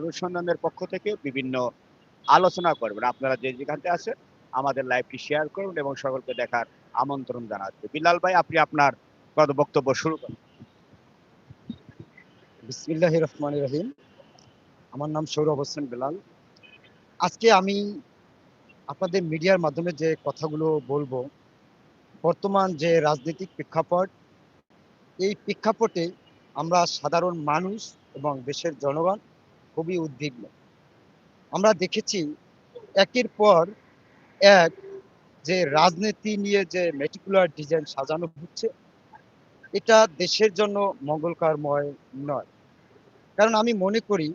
অনুসন্ধানের পক্ষ থেকে বিভিন্ন আলোচনা করবেন। আপনারা যে যেখানে আছেন, আমাদের লাইভটি শেয়ার করুন এবং সকলকে দেখার আমন্ত্রণ জানাচ্ছে। বিলাল ভাই, আপনি আপনার কত বক্তব্য শুরু করেন। বিসমিল্লাহ রহমান রহিম। আমার নাম সৌরভ হোসেন বেলাল। আজকে আমি আপনাদের মিডিয়ার মাধ্যমে যে কথাগুলো বলব, বর্তমান যে রাজনৈতিক প্রেক্ষাপট, এই প্রেক্ষাপটে আমরা সাধারণ মানুষ এবং দেশের জনগণ খুবই উদ্বিগ্ন। আমরা দেখেছি একের পর এক যে রাজনীতি নিয়ে যে মেটিকুলার ডিজাইন সাজানো হচ্ছে, এটা দেশের জন্য মঙ্গলকারময় নয়। কারণ আমি মনে করি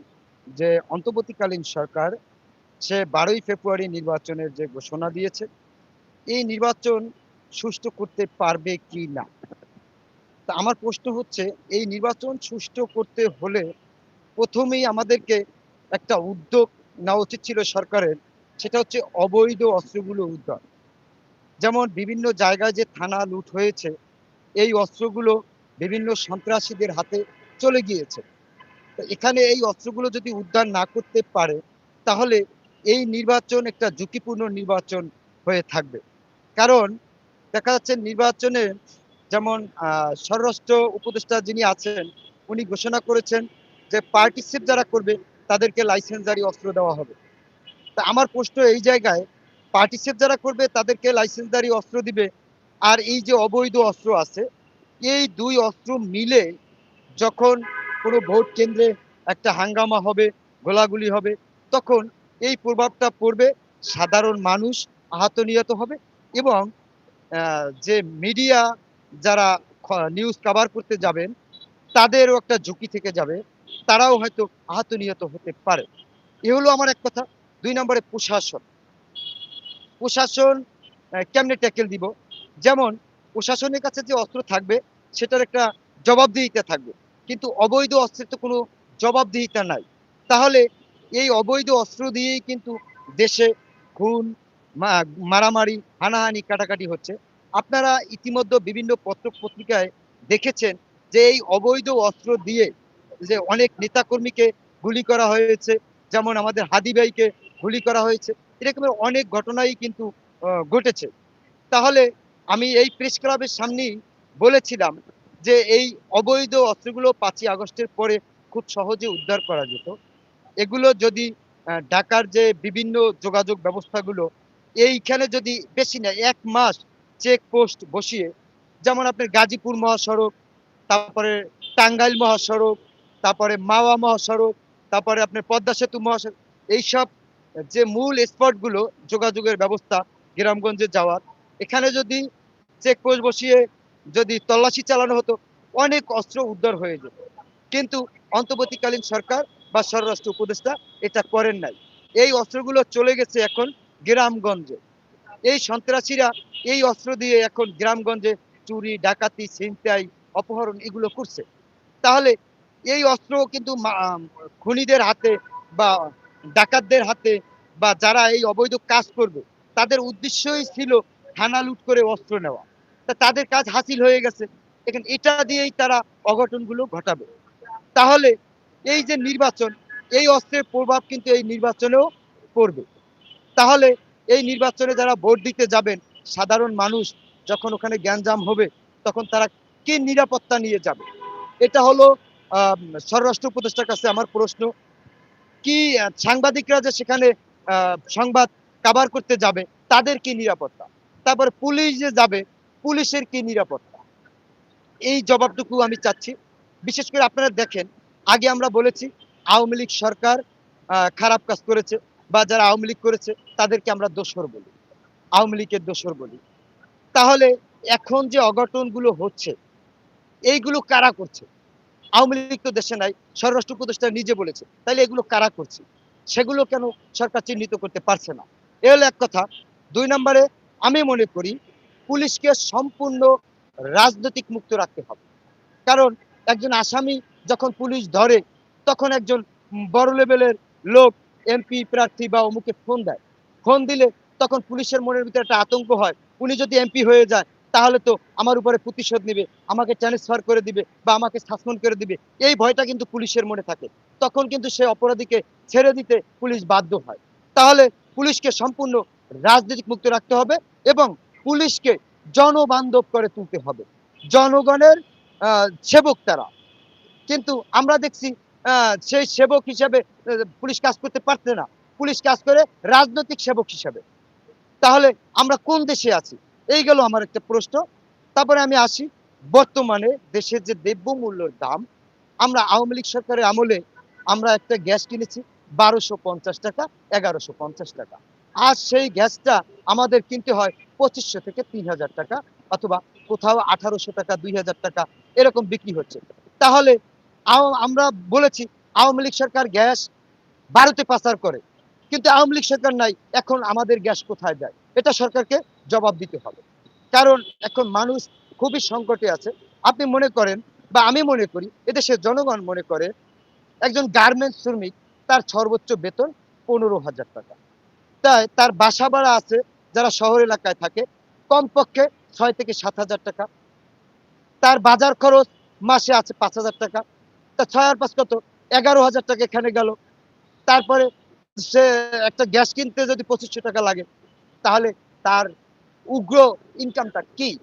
যে অন্তর্বর্তীকালীন সরকার সে বারোই ফেব্রুয়ারি নির্বাচনের যে ঘোষণা দিয়েছে, এই নির্বাচন সুষ্ঠু করতে পারবে কি না? তা আমার প্রশ্ন হচ্ছে, এই নির্বাচন সুষ্ঠু করতে হলে প্রথমেই আমাদেরকে একটা উদ্যোগ নেওয়া উচিত ছিল সরকারের, সেটা হচ্ছে অবৈধ অস্ত্রগুলো উদ্ধার। যেমন বিভিন্ন জায়গায় যে থানা লুট হয়েছে, এই অস্ত্রগুলো বিভিন্ন সন্ত্রাসীদের হাতে চলে গিয়েছে। তো এখানে এই অস্ত্রগুলো যদি উদ্ধার না করতে পারে, তাহলে এই নির্বাচন একটা ঝুঁকিপূর্ণ নির্বাচন হয়ে থাকবে। কারণ দেখা যাচ্ছে নির্বাচনে যেমন স্বরাষ্ট্র উপদেষ্টা যিনি আছেন, উনি ঘোষণা করেছেন যে পার্টিসিপ যারা করবে, তাদেরকে লাইসেন্সজারি অস্ত্র দেওয়া হবে। তা আমার প্রশ্ন এই জায়গায় পার্টিসিপ যারা করবে, তাদেরকে লাইসেন্সদারি অস্ত্র দিবে, আর এই যে অবৈধ অস্ত্র আছে, এই দুই অস্ত্র মিলে যখন কোনো ভোট কেন্দ্রে একটা হাঙ্গামা হবে, গোলাগুলি হবে, তখন এই প্রভাবটা পড়বে, সাধারণ মানুষ আহত নিহত হবে এবং যে মিডিয়া যারা নিউজ কভার করতে যাবেন, তাদেরও একটা ঝুঁকি থেকে যাবে। তারাও হয়তো আহত নিহত হতে পারে। এ হলো আমার এক কথা। দুই নম্বরে প্রশাসন। প্রশাসন কেমনে ট্যাকেল দিব? যেমন, প্রশাসনের কাছে যে অস্ত্র থাকবে, সেটার একটা জবাবদিহিতা থাকবে। কিন্তু অবৈধ অস্ত্রের তো কোনো জবাবদিহিতা নাই। তাহলে এই অবৈধ অস্ত্র দিয়েই কিন্তু দেশে খুন মারামারি, হানাহানি, কাটাকাটি হচ্ছে। আপনারা ইতিমধ্যে বিভিন্ন পত্র পত্রিকায় দেখেছেন যে এই অবৈধ অস্ত্র দিয়ে যে অনেক নেতাকর্মীকে গুলি করা হয়েছে, যেমন আমাদের হাদি ভাইকে গুলি করা হয়েছে, এরকমের অনেক ঘটনাই কিন্তু ঘটেছে। তাহলে আমি এই প্রেস ক্লাবের সামনেই বলেছিলাম যে এই অবৈধ অস্ত্রগুলো পাঁচই আগস্টের পরে খুব সহজে উদ্ধার করা যেত। এগুলো যদি ঢাকার যে বিভিন্ন যোগাযোগ ব্যবস্থাগুলো, এইখানে যদি বেশি না, এক মাস চেক পোস্ট বসিয়ে, যেমন আপনার গাজীপুর মহাসড়ক, তারপরে টাঙ্গাইল মহাসড়ক তারপরে মাওয়া মহাসড়ক, তারপরে আপনার পদ্মা সেতু মহাসড়ক, এইসব যে মূল স্পটগুলো যোগাযোগের ব্যবস্থা গ্রামগঞ্জে যাওয়ার। এখানে যদি চেক পোস্ট বসিয়ে যদি তল্লাশি চালানো হতো, অনেক অস্ত্র উদ্ধার হয়ে যেত। কিন্তু অন্তর্বর্তীকালীন সরকার বা স্বরাষ্ট্র উপদেষ্টা এটা করেন নাই। এই অস্ত্রগুলো চলে গেছে এখন গ্রামগঞ্জে। এই সন্ত্রাসীরা এই অস্ত্র দিয়ে এখন গ্রামগঞ্জে চুরি, ডাকাতি, ছিনতাই, অপহরণ এগুলো করছে। তাহলে এই অস্ত্র কিন্তু খুনিদের হাতে বা ডাকাতদের হাতে বা যারা এই অবৈধ কাজ করবে, তাদের উদ্দেশ্যই ছিল থানা লুট করে অস্ত্র নেওয়া। তা তাদের কাজ হাসিল হয়ে গেছে। এখন এটা দিয়েই তারা অঘটনগুলো ঘটাবে। তাহলে এই যে নির্বাচন, এই অস্ত্রের প্রভাব কিন্তু এই নির্বাচনেও পড়বে। তাহলে এই নির্বাচনে যারা ভোট দিতে যাবেন, সাধারণ মানুষ যখন ওখানে জ্ঞানজাম হবে, তখন তারা কি নিরাপত্তা নিয়ে যাবে? এটা হলো স্বরাষ্ট্র উপদেষ্টার কাছে আমার প্রশ্ন, কি সাংবাদিকরা যে সেখানে সংবাদ কাবার করতে যাবে, তাদের কি নিরাপত্তা? তারপর পুলিশ যে যাবে, পুলিশের কি নিরাপত্তা? এই জবাবটুকু আমি চাচ্ছি। বিশেষ করে আপনারা দেখেন, আগে আমরা বলেছি, আওয়ামী লীগ সরকার খারাপ কাজ করেছে, বা যারা আওয়ামী লীগ করেছে, তাদেরকে আমরা দোষর বলি। আওয়ামী লীগের দোষর বলি। তাহলে এখন যে অঘটনগুলো হচ্ছে, এইগুলো কারা করছে? আওয়ামী লীগ তো দেশে নাই, স্বরাষ্ট্র উপদেষ্টা নিজে বলেছে। তাহলে এগুলো কারা করছে? সেগুলো কেন সরকার চিহ্নিত করতে পারছে না? এ হলো এক কথা। দুই নম্বরে, আমি মনে করি পুলিশকে সম্পূর্ণ রাজনৈতিক মুক্ত রাখতে হবে। কারণ একজন আসামি যখন পুলিশ ধরে, তখন একজন বড় লেভেলের লোক, এমপি, প্রার্থী বা অমুকে ফোন দেয়। ফোন দিলে তখন পুলিশের মনের ভিতরে একটা আতঙ্ক হয়। উনি যদি এমপি হয়ে যায় তাহলে তো আমার উপরে প্রতিশোধ নেবে, আমাকে ট্রান্সফার করে দিবে বা আমাকে শাসন করে দিবে। এই ভয়টা কিন্তু পুলিশের মনে থাকে। তখন কিন্তু সে অপরাধীকে ছেড়ে দিতে পুলিশ বাধ্য হয়। তাহলে পুলিশকে সম্পূর্ণ রাজনৈতিক মুক্ত রাখতে হবে এবং পুলিশকে জনবান্ধব করে তুলতে হবে। জনগণের সেবক তারা। কিন্তু আমরা দেখছি সেই সেবক হিসাবে পুলিশ কাজ করতে পারছে না। পুলিশ কাজ করে রাজনৈতিক সেবক হিসাবে। তাহলে আমরা কোন দেশে আছি? এই গেল আমার একটা প্রশ্ন। তারপরে আমি আসি, বর্তমানে দেশের যে দ্রব্য দ্রব্যমূল্যের দাম, আমরা আওয়ামী লীগ সরকারের আমলে আমরা একটা গ্যাস কিনেছি বারোশো পঞ্চাশ টাকা, এগারোশো পঞ্চাশ টাকা। আজ সেই গ্যাসটা আমাদের কিনতে হয় পঁচিশশো থেকে তিন হাজার টাকা অথবা কোথাও আঠারোশো টাকা, দুই হাজার টাকা এরকম বিক্রি হচ্ছে। তাহলে আমরা বলেছি আওয়ামী লীগ সরকার গ্যাস ভারতে পাচার করে, কিন্তু আওয়ামী লীগ সরকার নাই, এখন আমাদের গ্যাস কোথায় যায়? এটা সরকারকে জবাব দিতে হবে। কারণ এখন মানুষ খুবই সংকটে আছে। আপনি মনে করেন বা আমি মনে করি, এদেশের জনগণ মনে করে একজন গার্মেন্টস শ্রমিক, তার সর্বোচ্চ বেতন পনেরো হাজার টাকা। তাই তার বাসা ভাড়া আছে, যারা শহর এলাকায় থাকে, কমপক্ষে ছয় থেকে সাত হাজার টাকা। তার বাজার খরচ মাসে আছে পাঁচ হাজার টাকা। তা ছয় আর পাঁচ কত? এগারো হাজার টাকা এখানে গেল। তারপরে সে একটা গ্যাস কিনতে যদি পঁচিশশো টাকা লাগে তাহলে তার উগ্র ইনকামটা কি?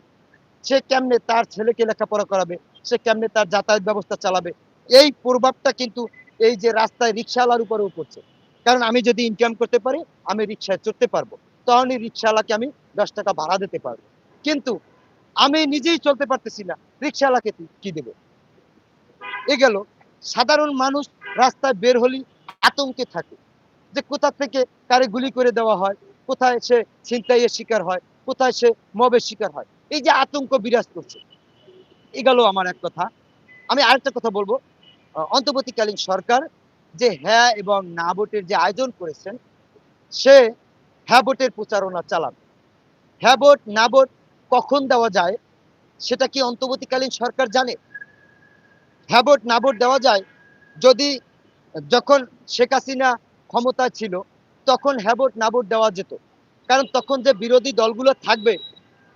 সে কেমনে তার ছেলেকে লেখাপড়া করাবে? সে কেমনে তার যাতায়াত ব্যবস্থা চালাবে? এই প্রভাবটা কিন্তু এই যে রাস্তায় রিক্সাওয়ালার উপরেও পড়ছে। কারণ আমি যদি ইনকাম করতে পারি, আমি রিক্সায় চড়তে পারব। তখনই রিক্সাওয়ালাকে আমি দশ টাকা ভাড়া দিতে পারব। কিন্তু আমি নিজেই চলতে পারতেছি না, রিক্সাওয়ালাকে কি- দেবে? এ গেল। সাধারণ মানুষ রাস্তায় বের হলেই আতঙ্কে থাকে। যে কোথা থেকে কারে গুলি করে দেওয়া হয় কোথায় সে ছিনতাইয়ের শিকার হয়, কোথায় সে মবের শিকার হয়। এই যে আতঙ্ক বিরাজ করছে, এ গেল আমার এক কথা। আমি আরেকটা কথা বলব। অন্তর্বর্তীকালীন সরকার যে হ্যাঁ এবং না ভোটের যে আয়োজন করেছেন, সে হ্যাঁ ভোটের প্রচারণা চালান হ্যাঁ ভোট, না ভোট কখন দেওয়া যায়, সেটা কি অন্তর্বর্তীকালীন সরকার জানে? হ্যাঁ ভোট, না ভোট দেওয়া যায় যদি যখন শেখ হাসিনা ক্ষমতা ছিল তখন হ্যাঁ ভোট না ভোট দেওয়া যেত। কারণ তখন যে বিরোধী দলগুলো থাকবে,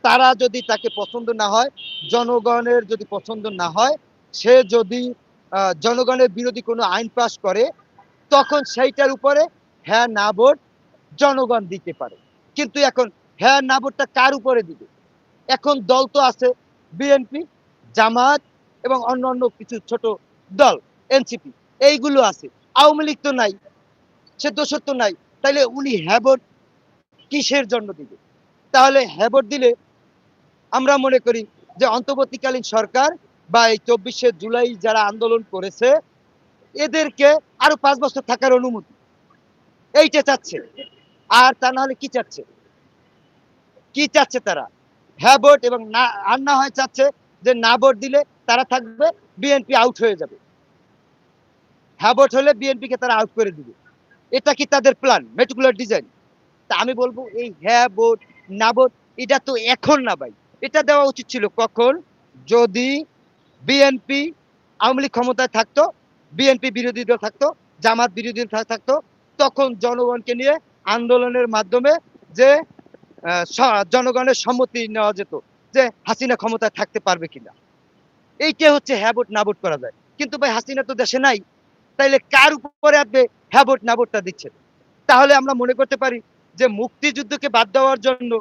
তারা যদি তাকে পছন্দ না হয়, জনগণের যদি পছন্দ না হয়, সে যদি জনগণের বিরোধী কোনো আইন পাস করে, তখন সেইটার উপরে হ্যাঁ না ভোট জনগণ দিতে পারে। কিন্তু এখন হ্যাঁ না ভোটটা কার উপরে দিবে? এখন দল তো আছে বিএনপি, জামাত এবং অন্য অন্য কিছু ছোট দল, এনসিপি, এইগুলো আছে। আওয়ামী লীগ তো নাই, সে দোষর তো নাই। তাইলে উনি হ্যাঁ ভোট কিসের জন্য দিবে? তাহলে হ্যাঁ ভোট দিলে আমরা মনে করি যে অন্তর্বর্তীকালীন সরকার বা এই চব্বিশে জুলাই যারা আন্দোলন করেছে, এদেরকে আরও পাঁচ বছর থাকার অনুমতি। এইটা চাচ্ছে। আর তা না হলে কি চাচ্ছে? কি চাচ্ছে তারা? হ্যাঁ ভোট এবং না, আর না হয় চাচ্ছে যে না ভোট দিলে তারা থাকবে, বিএনপি আউট হয়ে যাবে। হ্যাঁ ভোট হলে বিএনপি কে তারা আউট করে দিবে। এটা কি তাদের প্ল্যান মেটিকুলার ডিজাইন তা আমি বলব, এই হ্যাঁ বোর্ড না ভোট এটা তো এখন না ভাই। এটা দেওয়া উচিত ছিল কখন? যদি বিএনপি আওয়ামী লীগ ক্ষমতায় থাকতো বিএনপি বিরোধী দল থাকতো, জামাত বিরোধী দল থাকতো, তখন জনগণকে নিয়ে আন্দোলনের মাধ্যমে যে জনগণের সম্মতি নেওয়া যেত যে হাসিনা ক্ষমতায় থাকতে পারবে কিনা। এইটা হচ্ছে হ্যাঁ ভোট না ভোট করা যায়। কিন্তু ভাই, হাসিনা তো দেশে নাই। তাইলে কার উপরে আপনি হ্যাঁ ভোট দিচ্ছেন? তাহলে আমরা মনে করতে পারি যে মুক্তিযুদ্ধকে বাদ দেওয়ার জন্য